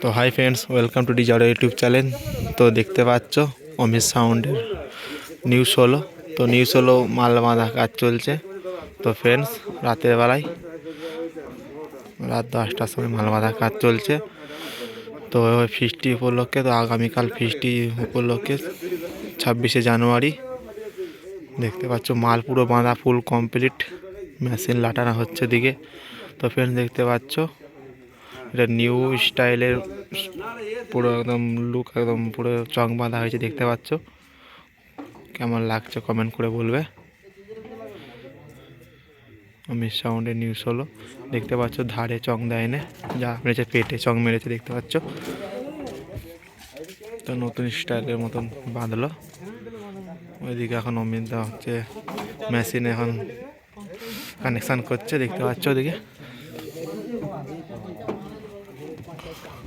তো hi friends welcome to ডিজার YouTube channel তো দেখতে পাচ্ছ, অমিত সাউন্ডের নিউজ হলো। তো নিউজ হলো মাল বাঁধা কাজ চলছে। তো ফ্রেন্ডস রাতের বেলায় রাত দশটার সময় মাল বাঁধা কাজ চলছে। তো ফিস্টি উপলক্ষে, তো আগামীকাল ফিস্টি উপলক্ষে ছাব্বিশে জানুয়ারি। দেখতে পাচ্ছ, মাল পুরো বাঁধা ফুল কমপ্লিট মেশিন লাটানো হচ্ছে দিকে। তো ফ্রেন্ডস দেখতে পাচ্ছ এটা নিউ স্টাইলের পুরো একদম লুক একদম পুরো চং বাঁধা হয়েছে, দেখতে পাচ্ছ? কেমন লাগছে কমেন্ট করে বলবে। অমিত সাউন্ডের নিউজ হলো। দেখতে পাচ্ছ, ধারে চং দেয় না। যা মেরেছে পেটে, চং মেরেছে, দেখতে পাচ্ছ? তো নতুন স্টাইলের মতন বাঁধলো। ওইদিকে এখন অমিত হচ্ছে মেশিন এখন কানেকশান করছে, দেখতে পাচ্ছ ওদিকে?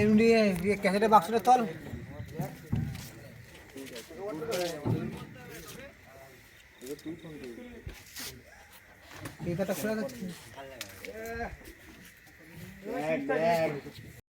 এমনি ক্যাসেটের বাক্সটা তল। এইটা খুলে যাচ্ছে।